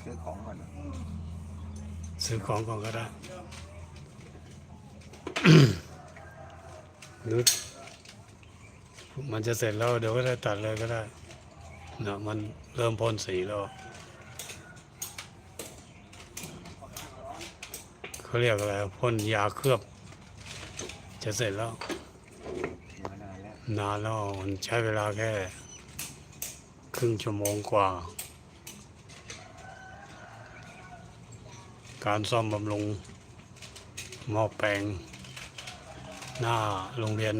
ซื้อของก่อนซื้อของก่อนก็ได้นึกมันจะเสร็จแล้วเดี๋ยวก็ได้ตัดเลยก็ได้เนาะมันเริ่มพ่นสีแล้วเขาเรียกอะไรพ่นยาเคลือบ จะเสร็จแล้วมานานแล้วนานแล้วมันใช้เวลาแค่ ครึ่งชั่วโมงกว่า การซ่อมบำรุงหม้อแปลง หน้าโรงเรียน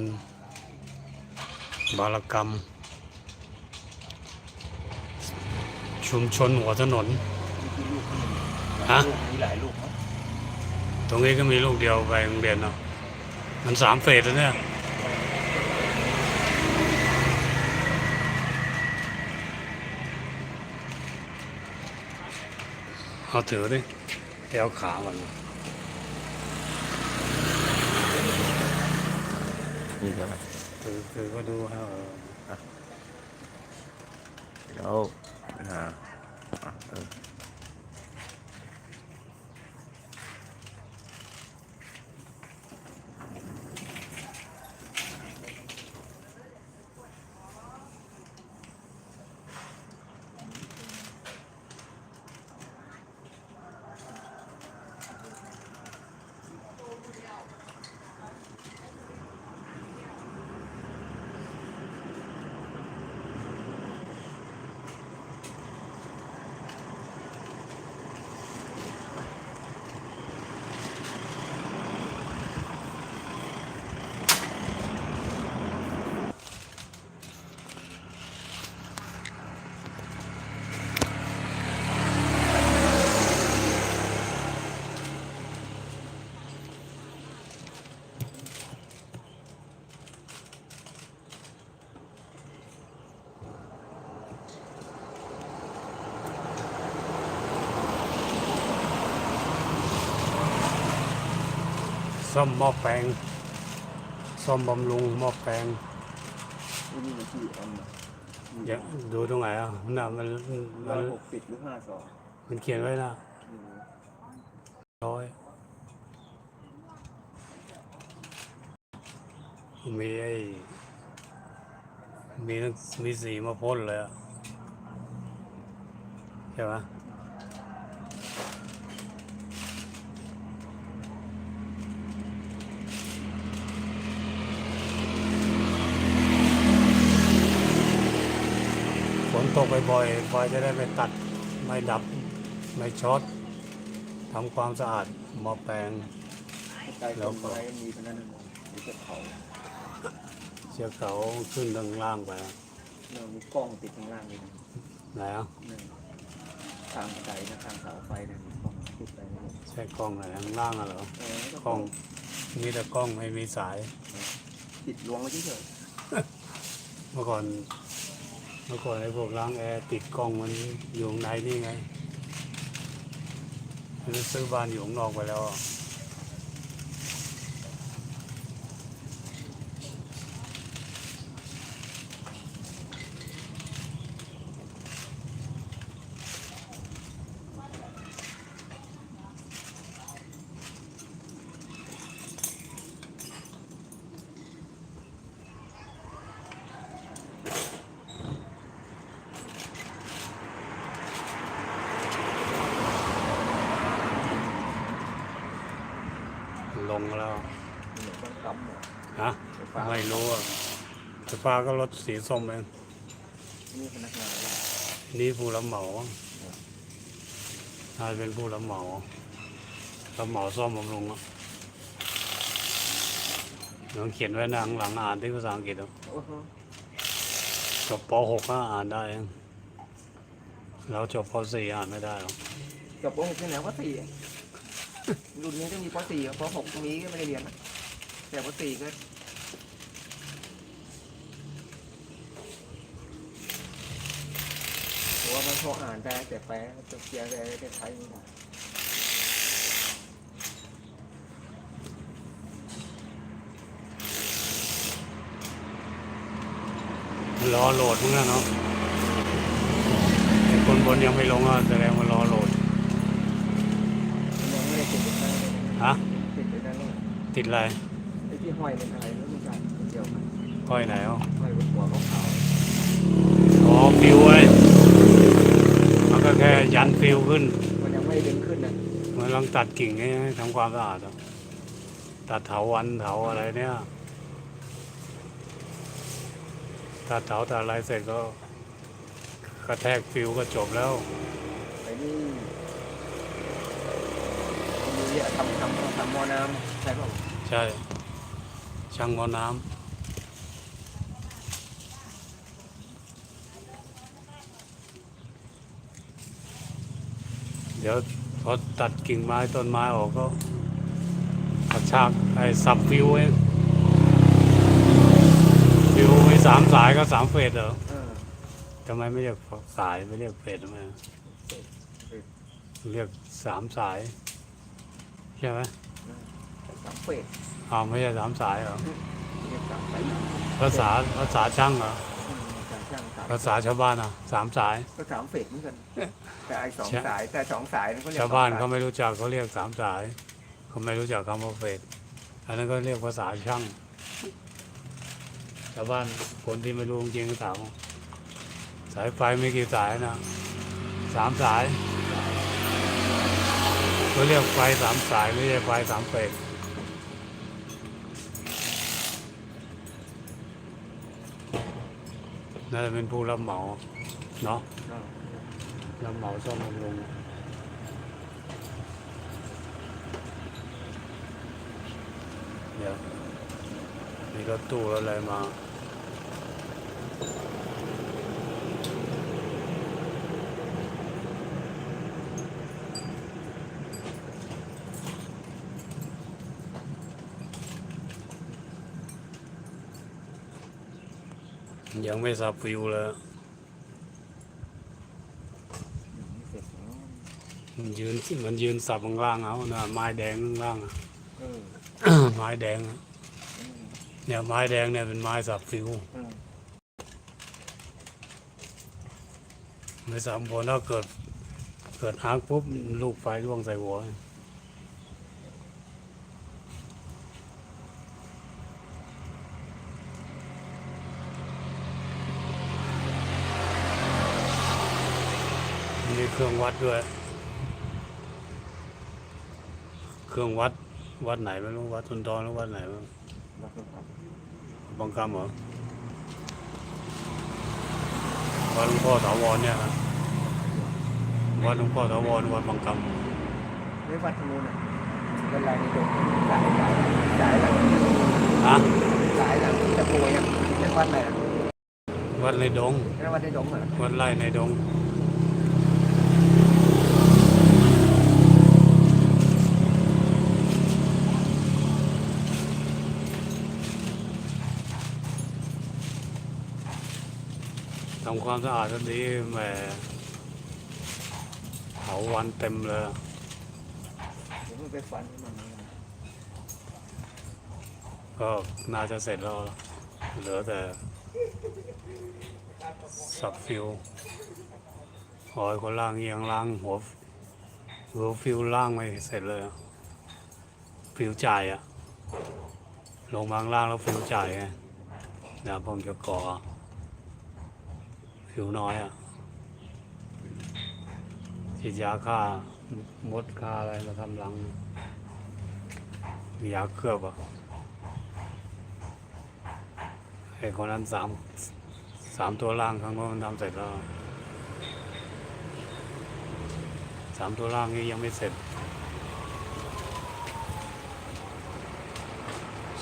บารกรรม ชุมชนหัวถนนฮะมีหลายลูกตรงนี้ก็มีลูกเดียวไปโรงเรียนเนาะมันสามเฟสแล้วเนี่ยเอาถือดิ เดี๋ยวขามันนี่ใช่ไหมถือถือก็ดูให้เออเดี๋ยว ซ่อมหม้อแปลงซ่อมบำรุงหม้อแปลงนี่มันชื่ออันอย่าดูตรงไหนอะมันน่ะมันร้มัอนยหกสิบหรือห้าสองมันเขียนไว้นะร้อยมีไอ้มีทั้งมีสีมาพ่นเลยอะใช่ไหม ตกบ่อยๆไฟจะได้ไม่ตัดไม่ดับไม่ช็อตทำความสะอาดหม้อแปลงใต้ต้นไม้มีเท่านั้นมีแต่เขาเชือกเขาขึ้นทางล่างไปเนี่ยมีกล้องติดข้างล่างนี่ไหนอะนี่ทางไกลนะทางเสาไฟเนี่ยมีกล้องติดไปนี่ใช่กล้องไหนข้างล่างอะเหรอเออกล้องมีแต่กล้องไม่มีสาย ติดลวงไว้เฉยเมื่อก่อนเมื่อก่อนไอ้พวกล้างแอร์ติดกล้องมันอยู่ในนี่ไงมันซื้อบ้านอยู่ข้างนอกไปแล้วอะ ลงแล้ว ๆ เหมือนต้องกำหมดฮะไฟฟ้าไม่รู้อะไฟฟ้าก็รถสีส้มเองนี่พนักงานเนี่ยนี่ผู้รับเหมาถ้าเป็นผู้รับเหมารับเหมาซ่อมบำรุงอะลองเขียนไว้นะข้างหลังอ่านที่ภาษาอังกฤษอะโอ้โหจบป .6 ก็อ่านได้เองเราจบป .4 อ่านไม่ได้หรอกกับปหกที่ไหนปสี่รุ่นนี้ก็มีปสี่ปหกตรงนี้ก็ไม่ได้เรียนนะ แต่ปกติก็นผมว่ามันโทรอ่านได้แต่แปลจะเสียได้แต่ใช้ไม่ได้รอโหลดมึงนะเนาะคนบนยังไม่ลงอะแสดงว่ารอโหลดฮะติดติดอะไร ห้อยเป็นอะไรไม่รู้จักเกี่ยวกันก้อยไหนอะห้อยบนหัวของเขาอ๋อฟิวไว้ยมันก็แค่ยันฟิวขึ้น มันยังไม่ดึงขึ้นนะเหมันลองตัดกิ่งให้ให้ทำความสะอาดอะตัดเถาวันเถาอะไรเนี่ยตัดเถาตัดอะไรเสร็จก็กระแทกฟิวก็จบแล้วไอ้นี่มีเนี่ยทำทำทำหมอน้ำใช่ป่ะใช่ ช่างหมอน้ำเดี๋ยวพอตัดกิ่งไม้ต้นไม้ออกก็กระชากไอ้สับฟิวเองฟิวมีสามสายก็สามเฟสเหรอเออทำไมไม่เรียกสายไม่เรียกเฟสทำไมเรียกสามสาย ใช่ไหมสามเฟส อ้าวไม่ใช่สามสายเหรอเรียกสามไฟภาษาภาษาช่างเหรอสามช่างสามภาษาชาวบ้านอะสามสาย ก็สามเฟสเหมือนกัน แต่ไอ้สองใช่สายแต่สองสายนั่นก็เรียกชาวบ้านสองสเขาไม่รู้จักเขาเรียกสามสายเขาไม่รู้จักคำว่าเฟสอันนั้นก็เรียกภาษาช่างชาวบ้านคนที่ไม่รู้จริงๆก็ถามว่าสายไฟมีกี่สายนะสามสายเขาเรียกไฟสามสายไม่ใช่ไฟสามเฟส น่าจะเป็นผู้รับเหมาเนาะเออรับเหมาซ่อมบำรุงเดี๋ยวมีรถตู้รถอะไรมา ยังไม่สับฟิวเลยเสร็จแล้ว มันยืนมันยืนสับข้างล่างเอานะไม้แดงข้างล่างอะเออไม้แดงอะอืมเนี่ยไม้แดงเนี่ยเป็นไม้สับฟิวเออไม่สามผลถ้าเกิด เกิดฮักปุ๊บลูกไฟร่วงใส่หัวมี เครื่องวัดด้วย เครื่องวัด วัดไหนไม่รู้วัดทุนทอนหรือวัดไหนบ้างแล้วก็กลับบังคับเหรอวัดหลวงพ่อถาวรเนี่ยนะวัดหลวงพ่อถาวรวัดบังคับไม่วัดทางนู้นอะเป็นไรในดงสายสายสายหลังฮะสายหลังที่จะป่วยอะเป็นวัดอะไรอะวัดในดงไม่วัดในดงเหรอวัดไร่ในดง ทำความสะอาดก็ดีแหมเผาวันเต็มเลยเดี๋ยวมันไปฟันมันก็น่าจะเสร็จแล้ว เหลือแต่สับฟิวหอยคนล่างเอียงล่างหัวหัวฟิวล่างไม่เสร็จเลย ฟิวจ่ายอะลงมาข้างล่างแล้วฟิวจ่ายไงเดี๋ยวผมจะก่อ ฟิวน้อยอะฉีดยาฆ่ามดฆ่าอะไรมาทำรังยาเคลือบอะไอ้คนนั้นสามสามตัวล่างข้างโน้นมันทำเสร็จแล้วสามตัวล่างนี้ยังไม่เสร็จ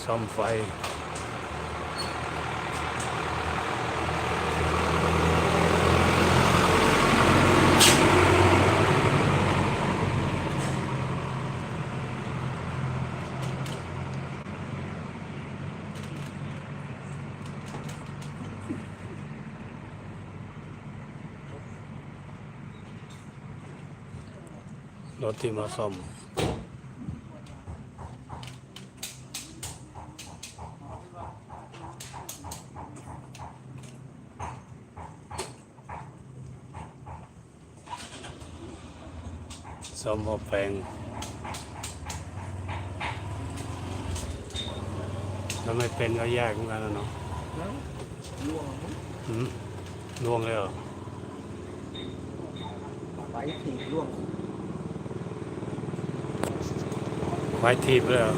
ซ่อมไฟ รถที่มาซ่อมซ่อมหม้อแปลงถ้าไม่เป็นก็แยกเหมือนกันนะเนาะแล้วล่วงมั้งอืมล่วงเลยเหรอไปถีบล่วง ไว้ทีบเลยเหรอ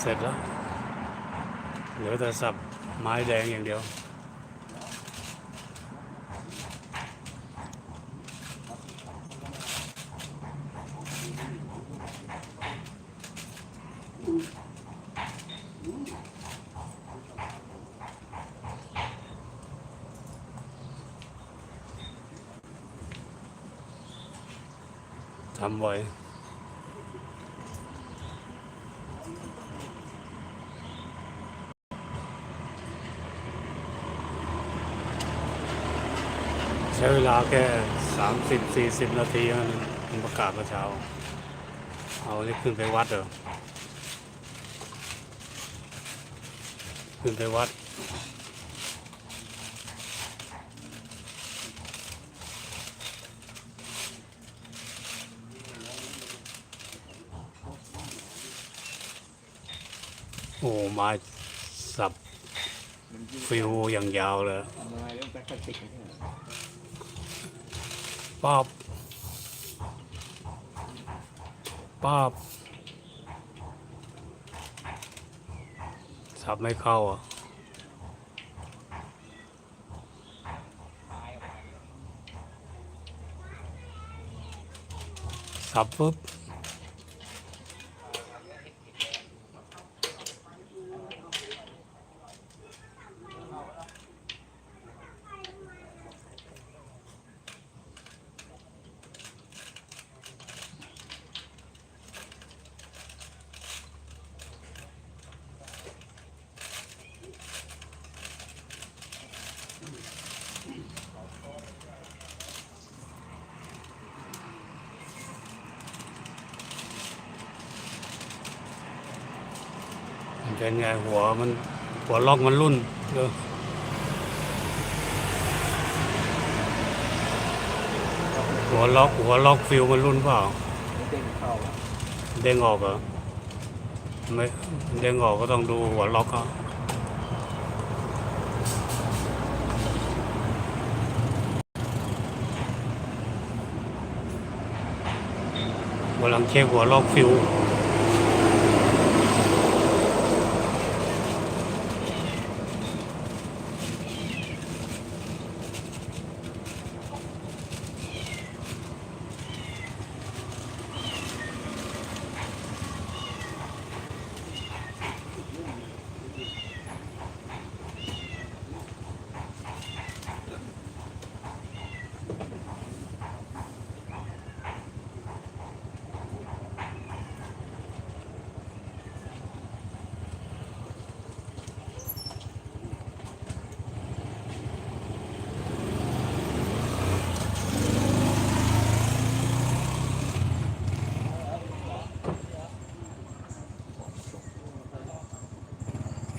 เสร็จแล้ว เหลือแต่สับไม้แดงอย่างเดียวำไว้ ใช้เวลาแค่สามสิบสี่สิบนาทีนั้นประกาศเมื่อเช้า เอานี่ขึ้นไปวัดเหรอขึ้นไปวัด อ้ม้สับฟิวอย่างยาวเลยมาเรื่องแบคติกเนี่ยป๊อบป๊อบสับไม่เข้าอะสับปุ๊บ มันเป็นไงหัวมันหัวล็อกมันรุ่นเออหัวล็อกหัวล็อกฟิวมันรุ่นเปล่าเด้งอะเด้งออกเหรอไม่เด้งออกก็ต้องดูหัวล็อกอะกำลังเช็คหัวล็อกฟิว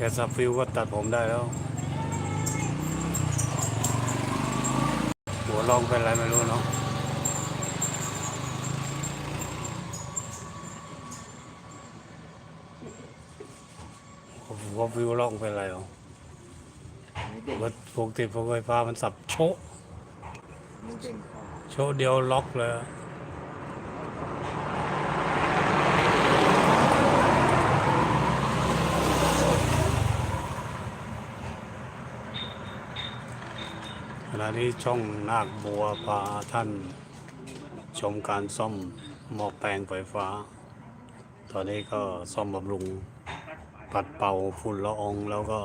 แค่สับฟิวก็ตัดผมได้แล้ว หัวลองเป็นอะไรไม่รู้เนาะหัวฟิวลองเป็นอะไรหรอมันปกติปกติพวกไฟฟ้ามันสับโชะโชะเดียวล็อกเลย ณะนี้ช่องนาคบัวพาท่าน ชมการซ่อมหม้อแปลงไฟฟ้า ตอนนี้ก็ซ่อมบำรุง ปัดเป่าฝุ่นละอองแล้วก็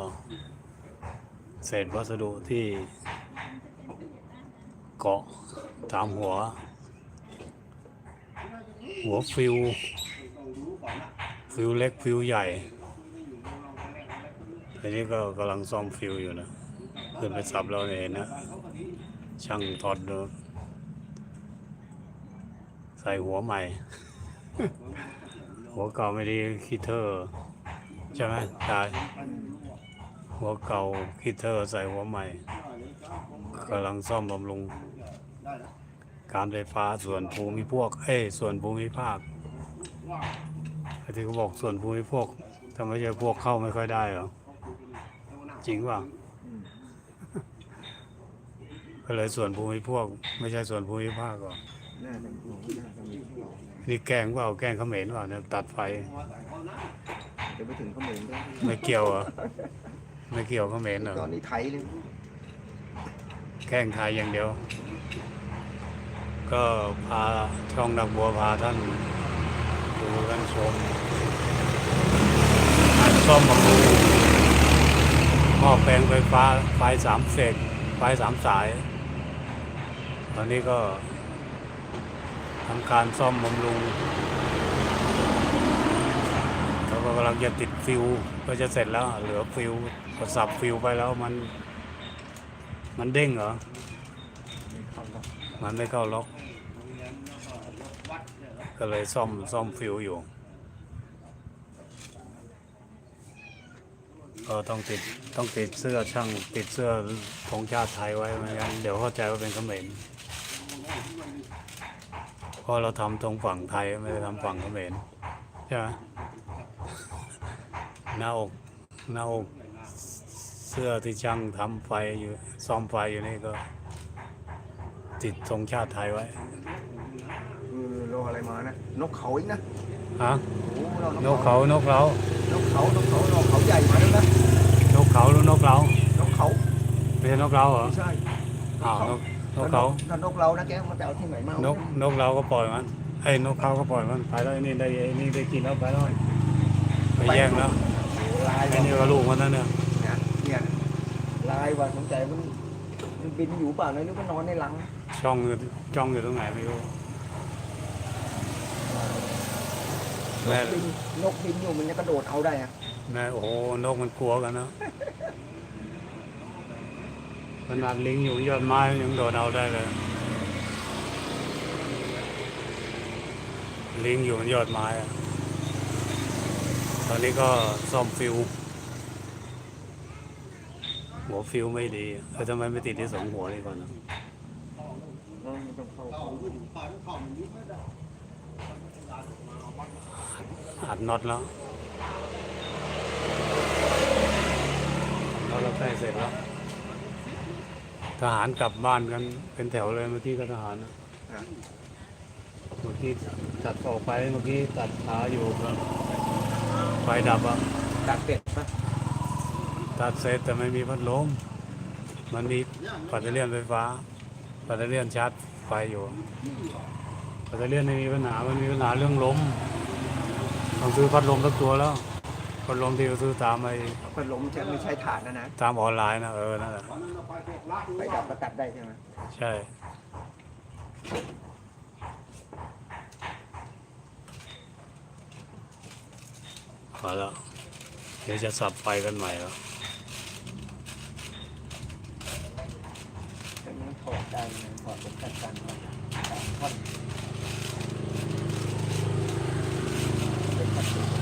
เศษวัสดุที่ เกาะตามหัว หัวฟิว ฟิวเล็กฟิวใหญ่ทีนี้ก็กำลังซ่อมฟิวอยู่นะ ขึ้นไปสับเราเนี่ยเห็นนะ ช่างถอดใส่หัวใหม่ หัวเก่าไม่ดีคิดเธอใช่ไหมตายหัวเก่าคิดเธอใส่หัวใหม่กำลังซ่อมบำรุง การไฟฟ้าส่วนภูมิพวก เอ้ส่วนภูมิภาคไอ้ที่เขาบอกส่วนภูมิพวกทำไมใช่พวกเข้าไม่ค่อยได้หรอ จริงป่ะ ก็เลยส่วนภูมิพวก ไม่ใช่ส่วนภูมิภาคหรอกน่าจะมีน่าจะมีนี่แกล้งเปล่าแกล้งเขมรเปล่าเนี่ยตัดไฟเดี๋ยวไปถึงเขมรด้วยไม่เกี่ยวเหรอไม่เกี่ยวเขมรเหรอตอนนี้ไทยเลยแกล้งไทยอย่างเดียว ก็พาช่องดักบัวพาท่านดูท่านชมการซ่อมบำรุงหม้อแปลงไฟฟ้าไฟสามเฟสไฟสามสายต อนนี้ก็ทำการซ่อมบำรุงแล้วก็กำลังจะติดฟิวก็จะเสร็จแล้ว เหลือฟิวพอสับฟิวไปแล้วมัน มันเด้งเหรอ มันไม่เข้าล็อก ก็เลยซ่อมซ่อมฟิวอยู่ ก็ต้องติดต้องติดเสื้อช่างติดเสื้อธงชาติไทยไว้ไม่งั้นเดี๋ยวเข้าใจว่าเป็นเขมร เพราะเราทำตรงฝั่งไทยไม่ได้ทำฝั่งเขมรใช่ไหมหน้าอกหน้าอกเสื้อที่ช่างทำไฟอยู่ซ่อมไฟอยู่นี่ก็ติดธงชาติไทยไว้เออโลอะไรมานะ นกเขาอีกนะฮะโอ้เรานกเขานกเรานกเขา นกเขา นกเขาใหญ่มาแล้วนะนกเขาหรือนกเรานกเขาไม่ใช่นกเราเหรอไม่ใช่อ้าวนก นกเขาถ้านกเรานะแกมันไปเอาที่ไหนมานนกนกเราก็ปล่อยมันไอ้ยนกเขาก็ปล่อยมันไปแล้วไอ้นี่ได้ไอ้นี่ได้กินแล้วไปแล้วไปแย่งแล้วลายไอ้นี่ก็ลูกมันนั่นเนี่ยเนี่ยเนี่ยลายว่าสงสัยมันมันบินอยู่เปล่านะนึกว่านอนในรังช่องอยู่จ้องอยู่ตรงไหนไม่รู้แม่บินนกบินอยู่มันจะกระโดดเอาได้อะแม่โอ้โหนกมันกลัวกันนะ ขนาดลิงอยู่ยอดไม้ยังโดดเอาได้เลย ลิงอยู่ยอดไม้อะตอนนี้ก็ซ่อมฟิว หัวฟิวไม่ดีเออทำไมไม่ติดที่สองหัวนี่ก่อนนะเออมันต้องเข้าอัดน็อตแล้วอัดน็อตแล้วใกล้เสร็จแล้ว ทหารกลับบ้านกันเป็นแถวเลยเมื่อกี้ก็ทหารนะอะเมื่อกี้ตัดออกไปเมื่อกี้ตัดขาอยู่ครับไฟดับอะดักเป็ดปะตัดเสร็จแต่ไม่มีพัดลมมันมีปัตเตอร์เลียนไฟฟ้าปัตเตอร์เลียนชาร์จไฟอยู่ปัตเตอร์เลียนไม่มีปัญหามันมีปัญหาเรื่องลมต้องซื้อพัดลมสักตัวแล้ว พัดลมที่เราซื้อตามไอ้พัดลมจะไม่ใช่ฐานนะนะ ตามออนไลน์นะเออนั่นแหละไปดับก็ตัดได้ใช่ไหมใช่พอแล้วเดี๋ยวจะสับไฟกันใหม่แล้ว แต่มันถอดได้นะถอดเป็นกันกันท่อนเป็นพลาสติก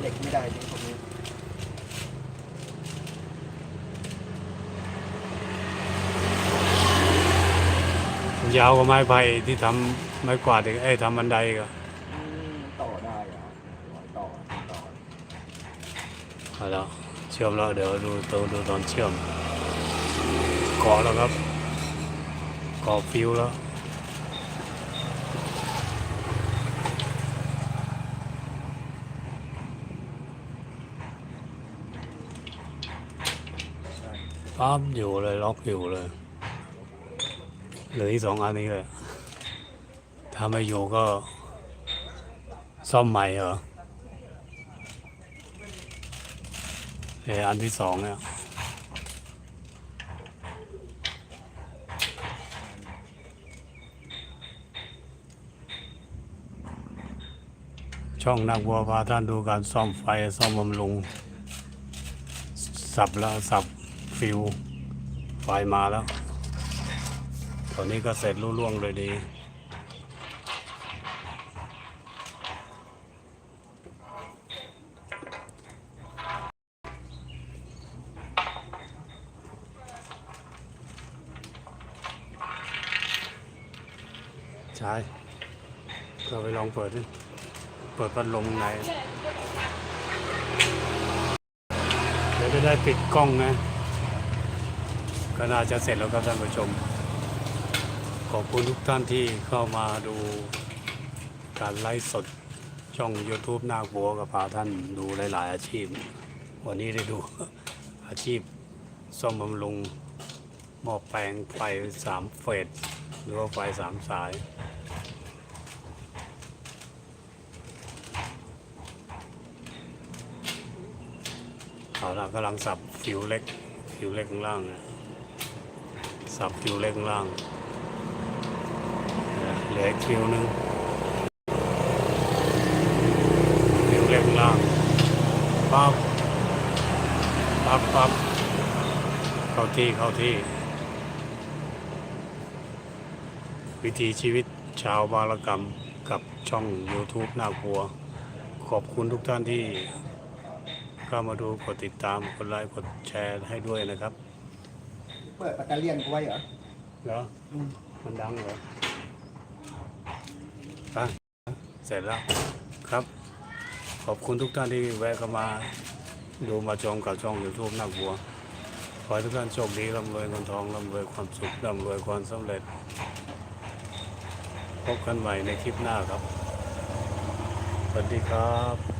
เหล็กไม่ได้จริงพวกนี้ ยาวกว่าไม้ไผ่ที่ทำไม้กวาดอีกเอ้ทำบันไดก็อืมต่อได้เหรอต่อต่อพอแล้วเชื่อมแล้วเดี๋ยวดูตัวดูตอนเชื่อมก่อแล้วครับก่อฟิวแล้วปั๊บอยู่เลยล็อกอยู่เลย เหลืออีกสองอันนี้เลยถ้าไม่อยู่ก็ ซ่อมใหม่เหรอเอออันที่สองเนี่ยช่องนักบัวพาท่านดูการซ่อมไฟซ่อมบำรุง สับแล้ว สับฟิว ไฟมาแล้ว ตอนนี้ก็เสร็จรุ่ล่วงเลยดีใช่เราไปลองเปิดดิ เปิดพัดลมใน เดี๋ยวจะได้ปิดกล้องนะ ก็น่าจะเสร็จแล้วครับท่านผู้ชม ขอบคุณทุกท่านที่เข้ามาดูการไลฟ์สดช่อง YouTube หน้าบัวกับพาท่านดูหลาย ๆ อาชีพ วันนี้ได้ดูอาชีพซ่อมบำรุงหม้อแปลงไฟสามเฟสหรือว่าไฟสามสาย เอาละกำลังสับฟิวเล็ก ฟิวเล็กข้างล่างนะสับฟิวเล็กข้างล่าง เหลืออีกฟิวหนึงฟิวเล็กข้างล่างปั๊บปั๊บปั๊บเข้าที่เข้าที่ วิถีชีวิตชาวบางระกรรมกับช่อง YouTube หน้าครัว ขอบคุณทุกท่านที่เข้ามาดูกดติดตามกดไลค์กดแชร์ให้ด้วยนะครับ เปิดปัตเตอร์เลียนกูไว้เหรอ เหรอ มันดังเหรอไป เสร็จแล้วครับ ขอบคุณทุกท่านที่แวะเข้ามาดูมาชมกับช่องยูทูบนักบัว ขอให้ทุกท่านโชคดีร่ำรวยเงินทองร่ำรวยความสุขร่ำรวยความสำเร็จ พบกันใหม่ในคลิปหน้าครับ สวัสดีครับ